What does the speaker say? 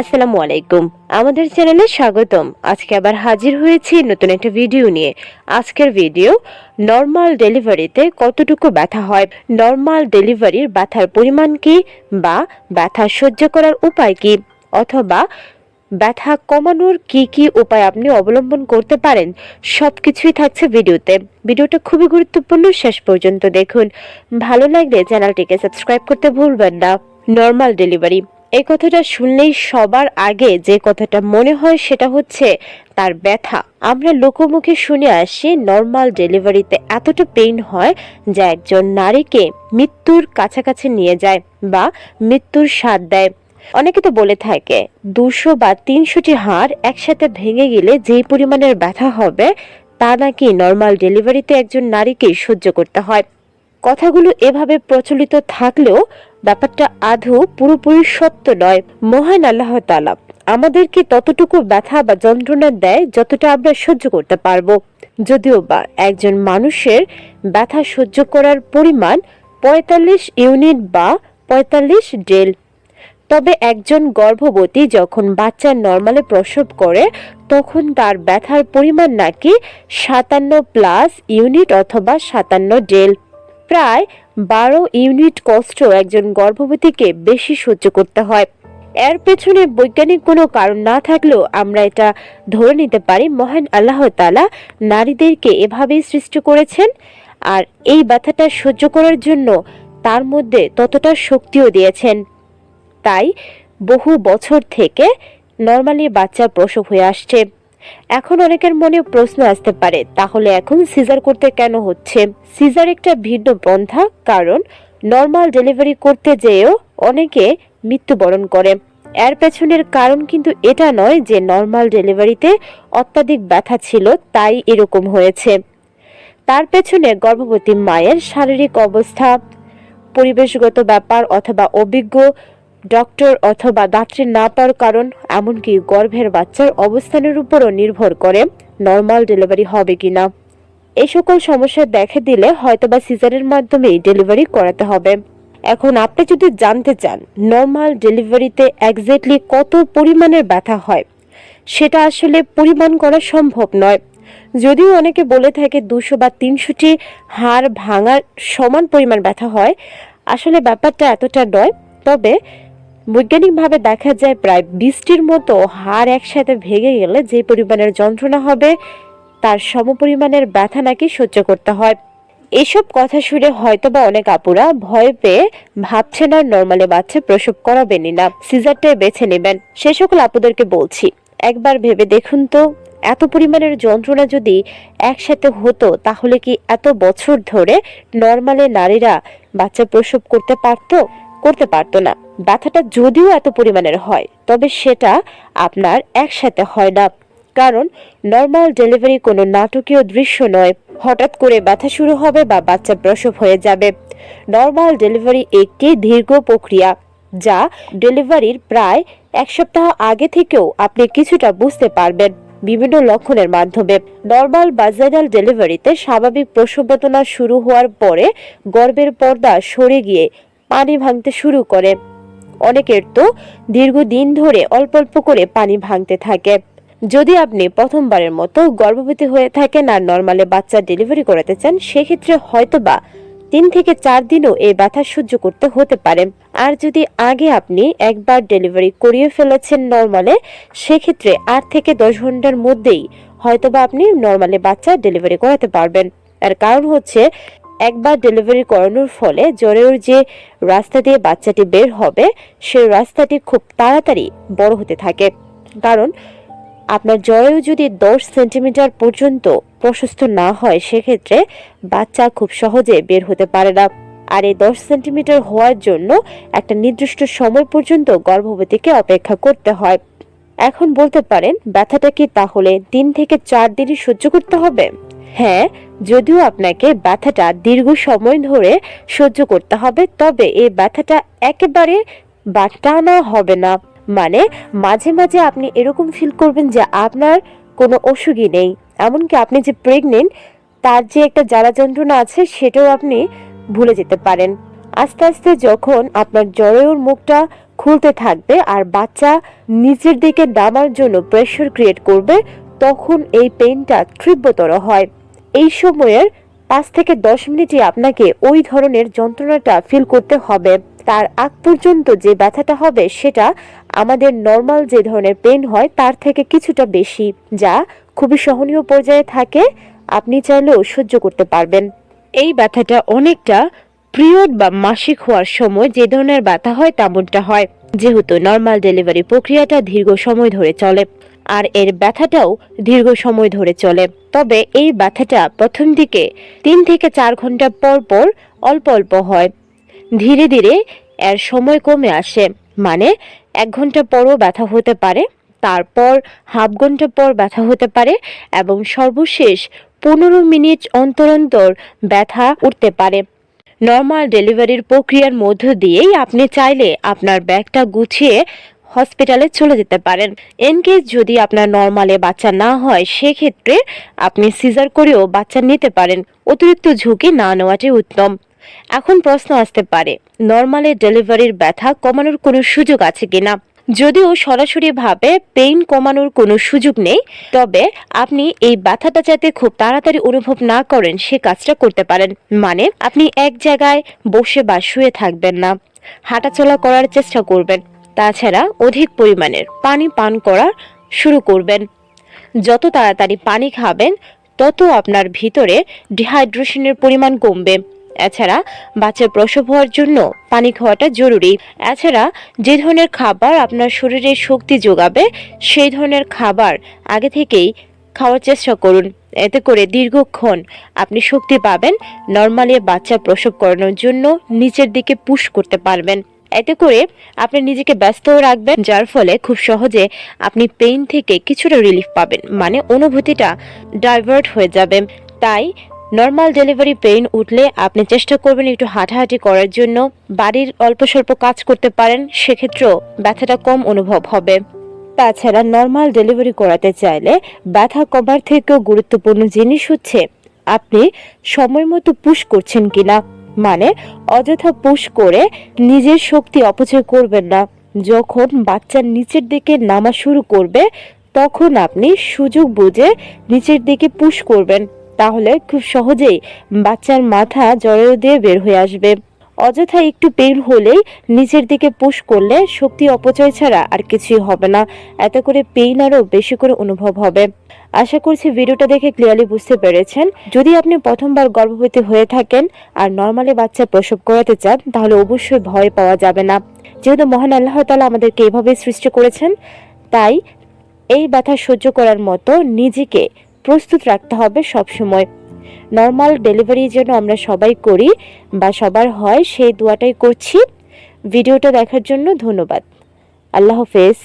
আসসালামু আলাইকুম। আমাদের চ্যানেলে স্বাগতম। আজকে আবার হাজির হয়েছি নতুন একটা ভিডিও নিয়ে। আজকের ভিডিও নর্মাল ডেলিভারিতে কতটুকু ব্যথা হয়? নর্মাল ডেলিভারির ব্যথার পরিমাণ কি বা ব্যথা সহ্য করার উপায় কি? অথবা ব্যথা কমানোর কি কি উপায় আপনি অবলম্বন করতে পারেন? সব কিছুই থাকছে ভিডিওতে। ভিডিওটা খুবই গুরুত্বপূর্ণ। শেষ পর্যন্ত দেখুন। ভালো লাগলে চ্যানেলটিকে সাবস্ক্রাইব করতে ভুলবেন না। নর্মাল ডেলিভারি এই কথাটা শুনলেই সবার আগে যে কথাটা মনে হয় সেটা হচ্ছে তার ব্যথা। আমরা লোকমুখে শুনে আসি নর্মাল ডেলিভারিতে এতটা পেইন হয় যা একজন নারীকে মৃত্যুর কাছাকাছি নিয়ে যায় বা মৃত্যুর স্বাদ দেয়। অনেকে তো বলে থাকে, দুশো বা তিনশোটি হাড় একসাথে ভেঙে গেলে যেই পরিমাণের ব্যথা হবে, তা নাকি নর্মাল ডেলিভারিতে একজন নারীকে সহ্য করতে হয়। কথাগুলো এভাবে প্রচলিত থাকলেও ব্যাপারটা আদৌ পুরোপুরি সত্য নয়। মহান আল্লাহ তালা আমাদেরকে ততটুকু ব্যথা বা যন্ত্রণা দেয় যতটা আমরা সহ্য করতে পারব। যদিও বা একজন মানুষের ব্যথা সহ্য করার পরিমাণ পঁয়তাল্লিশ ইউনিট বা পঁয়তাল্লিশ ডেল। তবে একজন গর্ভবতী যখন বাচ্চা নর্মালে প্রসব করে, তখন তার ব্যথার পরিমাণ নাকি সাতান্ন প্লাস ইউনিট অথবা সাতান্ন ডেল। প্রায় বারো ইউনিট কষ্ট একজন গর্ভবতীকে বেশি সহ্য করতে হয়। এর পেছনে বৈজ্ঞানিক কোনো কারণ না থাকলেও আমরা এটা ধরে নিতে পারি, মহান আল্লাহ তালা নারীদেরকে এভাবেই সৃষ্টি করেছেন। আর এই ব্যথাটা সহ্য করার জন্য তার মধ্যে ততটা শক্তিও দিয়েছেন। তাই বহু বছর থেকে নর্মালি বাচ্চা প্রসব হয়ে আসছে। এখন অনেকের মনে প্রশ্ন আসতে পারে, তাহলে এখন সিজার করতে কেন হচ্ছে? সিজার একটা ভিন্ন পন্থা কারণ নর্মাল ডেলিভারি করতে যেয়েও অনেকে মৃত্যুবরণ করে। এর পেছনের কারণ কিন্তু এটা নয় যে নর্মাল ডেলিভারিতে অত্যাধিক ব্যথা ছিল, তাই এরকম হয়েছে। তার পেছনে গর্ভবতী মায়ের শারীরিক অবস্থা, পরিবেশগত ব্যাপার অথবা অভিজ্ঞ ডক্টর অথবা দাত্রী না পাওয়ার কারণ, এমনকি গর্ভের বাচ্চার অবস্থানের উপরও নির্ভর করে নর্মাল ডেলিভারি হবে কিনা এই সকল সমস্যা দেখা দিলে হয়তোবা সিজারের মাধ্যমেই ডেলিভারি করাতে হবে। এখন আপনি যদি জানতে চান, নর্মাল ডেলিভারিতে এক্স্যাক্টলি কত পরিমাণের ব্যথা হয়, সেটা আসলে পরিমাণ করা সম্ভব নয়। যদিও অনেকে বলে থাকে দুশো বা তিনশোটি হাড় ভাঙার সমান পরিমাণ ব্যথা হয়, আসলে ব্যাপারটা এতটা নয়। তবে বৈজ্ঞানিকভাবে দেখা যায় প্রায় বিশটির মতো হাড় একসাথে ভেঙে গেলে যে পরিমাণের যন্ত্রণা হবে, তার সমপরিমাণের ব্যথা নাকি সহ্য করতে হয়। এসব কথা শুনে হয়তোবা অনেক আপুরা ভয় পেয়ে ভাবছেন আর নর্মালি বাচ্চা প্রসব করাবেনই না, সিজারটাই বেছে নেবেন। সে সকল আপুদেরকে বলছি, একবার ভেবে দেখুন তো, এত পরিমাণের যন্ত্রণা যদি একসাথে হতো, তাহলে কি এত বছর ধরে নর্মালে নারীরা বাচ্চা প্রসব করতে পারতো? করতে পারতো না। ব্যথাটা যদিও এত পরিমাণের হয়, তবে সেটা আপনার একসাথে হয় না। কারণ নর্মাল ডেলিভারি কোনো নাটকীয় দৃশ্য নয়। হঠাৎ করে ব্যথা শুরু হবে বা বাচ্চা প্রসব হয়ে যাবে। নর্মাল ডেলিভারি একটি দীর্ঘ প্রক্রিয়া, যা ডেলিভারির প্রায় এক সপ্তাহ আগে থেকেও আপনি কিছুটা বুঝতে পারবেন বিভিন্ন লক্ষণের মাধ্যমে। নর্মাল বাজারাল ডেলিভারিতে স্বাভাবিক প্রসব বেদনা শুরু হওয়ার পরে গর্ভের পর্দা সরে গিয়ে পানি ভাঙতে শুরু করে। অনেকের তো দীর্ঘদিন ধরে অল্প অল্প করে পানি ভাঙতে থাকে। যদি আপনি প্রথমবারের মতো গর্ভবতী হয়ে থাকেন আর নর্মালে বাচ্চা ডেলিভারি করাতে চান, সেক্ষেত্রে হয়তোবা তিন থেকে চার দিনও এই ব্যথা সহ্য করতে হতে পারে। আর যদি আগে আপনি একবার ডেলিভারি করিয়ে ফেলেছেন নর্মালে, সেক্ষেত্রে আট থেকে দশ ঘণ্টার মধ্যেই হয়তোবা আপনি নর্মালে বাচ্চা ডেলিভারি করাতে পারবেন। আর কারণ হচ্ছে একবার ডেলিভারি করানোর ফলে জ্বরের যে রাস্তা দিয়ে বাচ্চাটি বের হবে সেই রাস্তাটি খুব তাড়াতাড়ি বড় হতে থাকে। কারণ, আপনার জরায়ু যদি দশ সেন্টিমিটার পর্যন্ত প্রশস্ত না হয়, সেক্ষেত্রে বাচ্চা খুব সহজে বের হতে পারে না। আর এই দশ সেন্টিমিটার হওয়ার জন্য একটা নির্দিষ্ট সময় পর্যন্ত গর্ভবতীকে অপেক্ষা করতে হয়। এখন বলতে পারেন, ব্যথাটা কি তাহলে তিন থেকে চার দিনই সহ্য করতে হবে? হ্যাঁ যদিও আপনাকে ব্যথাটা দীর্ঘ সময় ধরে সহ্য করতে হবে, তবে এই ব্যথাটা একেবারে বা টানা হবে না। মানে মাঝে মাঝে আপনি এরকম ফিল করবেন যে আপনার কোনো অসুখই নেই। এমনকি আপনি যে প্রেগনেন্ট তার যে একটা জ্বালা যন্ত্রণা আছে, সেটাও আপনি ভুলে যেতে পারেন। আস্তে আস্তে যখন আপনার জরায়ুর মুখটা খুলতে থাকবে আর বাচ্চা নিচের দিকে নামার জন্য প্রেশার ক্রিয়েট করবে, তখন এই পেইনটা তীব্রতর হয়। এই সময়ের পাঁচ থেকে দশ মিনিটই আপনাকে ওই ধরনের যন্ত্রণাটা ফিল করতে হবে। তার আগ পর্যন্ত যে ব্যথাটা হবে সেটা আমাদের নর্মাল যে ধরনের পেন হয় তার থেকে কিছুটা বেশি, যা খুবই সহনীয় পর্যায়ে থাকে। আপনি চাইলেও সহ্য করতে পারবেন। এই ব্যথাটা অনেকটা পিরিয়ড বা মাসিক হওয়ার সময় যে ধরনের ব্যথা হয় তেমনটা হয়। যেহেতু নর্মাল ডেলিভারি প্রক্রিয়াটা দীর্ঘ সময় ধরে চলে। আর এর ব্যথাটাও দীর্ঘ সময় ধরে চলে। তবে এই ব্যথাটা প্রথম দিকে তিন থেকে চার ঘণ্টা পর পর অল্প অল্প হয়। ধীরে ধীরে এর সময় কমে আসে। মানে এক ঘণ্টা পরও ব্যথা হতে পারে, তারপর হাফ ঘণ্টা পর ব্যথা হতে পারে এবং সর্বশেষ পনেরো মিনিট অন্তর অন্তর ব্যথা উঠতে পারে। নর্মাল ডেলিভারির প্রক্রিয়ার মধ্য দিয়েই আপনি চাইলে আপনার ব্যাগটা গুছিয়ে হসপিটালে চলে যেতে পারেন। এনকেস যদি আপনার নর্মালে বাচ্চা না হয়, সেক্ষেত্রে আপনি সিজার করেও বাচ্চা নিতে পারেন। অতিরিক্ত ঝুঁকি না নেওয়াটাই উত্তম। এখন প্রশ্ন আসতে পারে, নর্মালে ডেলিভারির ব্যথা কমানোর কোনো সুযোগ আছে কিনা? যদিও সরাসরিভাবে পেইন কমানোর কোনো সুযোগ নেই, তবে আপনি এই ব্যথাটা যাতে খুব তাড়াতাড়ি অনুভব না করেন, সে কাজটা করতে পারেন। মানে আপনি এক জায়গায় বসে বা শুয়ে থাকবেন না। হাঁটাচলা করার চেষ্টা করবেন। তাছাড়া অধিক পরিমাণের পানি পান করা শুরু করবেন। যত তাড়াতাড়ি পানি খাবেন, তত আপনার ভিতরে ডিহাইড্রেশনের পরিমাণ কমবে। এছাড়া বাচ্চার প্রসব হওয়ার জন্য পানি খাওয়াটা জরুরি। এছাড়া যে ধরনের খাবার আপনার শরীরে শক্তি যোগাবে, সেই ধরনের খাবার আগে থেকেই খাওয়ার চেষ্টা করুন। এতে করে দীর্ঘক্ষণ আপনি শক্তি পাবেন নর্মালি বাচ্চা প্রসব করানোর জন্য নিচের দিকে পুশ করতে পারবেন। এতে করে আপনি নিজেকে ব্যস্ত রাখবেন, যার ফলে খুব সহজে আপনি পেইন থেকে কিছুটা রিলিফ পাবেন। মানে অনুভূতিটা ডাইভার্ট হয়ে যাবে। তাই নর্মাল ডেলিভারি পেইন উঠলে আপনি চেষ্টা করবেন একটু হাঁটাহাঁটি করার জন্য। বাড়ির অল্প স্বল্প কাজ করতে পারেন, সেক্ষেত্রেও ব্যথাটা কম অনুভব হবে। তাছাড়া নর্মাল ডেলিভারি করাতে চাইলে ব্যথা কমার থেকেও গুরুত্বপূর্ণ জিনিস হচ্ছে, আপনি সময় মতো পুশ করছেন কিনা। মানে অযথা পুশ করে নিজের শক্তি অপচয় করবেন না। যখন বাচ্চার নিচের দিকে নামা শুরু করবে, তখন আপনি সুযোগ বুঝে নিচের দিকে পুশ করবেন। তাহলে খুব সহজেই বাচ্চার মাথা জড়ো দিয়ে বের হয়ে আসবে। অযথা একটু পেন হলেই নিচের দিকে পুশ করলে শক্তি অপচয় ছাড়া আর কিছুই হবে না। এত করে পেইন আরও বেশি করে অনুভব হবে। আশা করছি ভিডিওটা দেখে ক্লিয়ারলি বুঝতে পেরেছেন। যদি আপনি প্রথমবার গর্ভবতী হয়ে থাকেন আর নর্মালি বাচ্চা প্রসব করাতে চান, তাহলে অবশ্যই ভয় পাওয়া যাবে না। যেহেতু মহান আল্লাহ তালা আমাদেরকে এভাবে সৃষ্টি করেছেন, তাই এই ব্যথা সহ্য করার মতো নিজেকে প্রস্তুত রাখতে হবে সব সময় নর্মাল ডেলিভারি যেন আমরা সবাই করি বা সবার হয়, সেই দোয়াটাই করছি। ভিডিওটা দেখার জন্য ধন্যবাদ। আল্লাহ হাফেজ।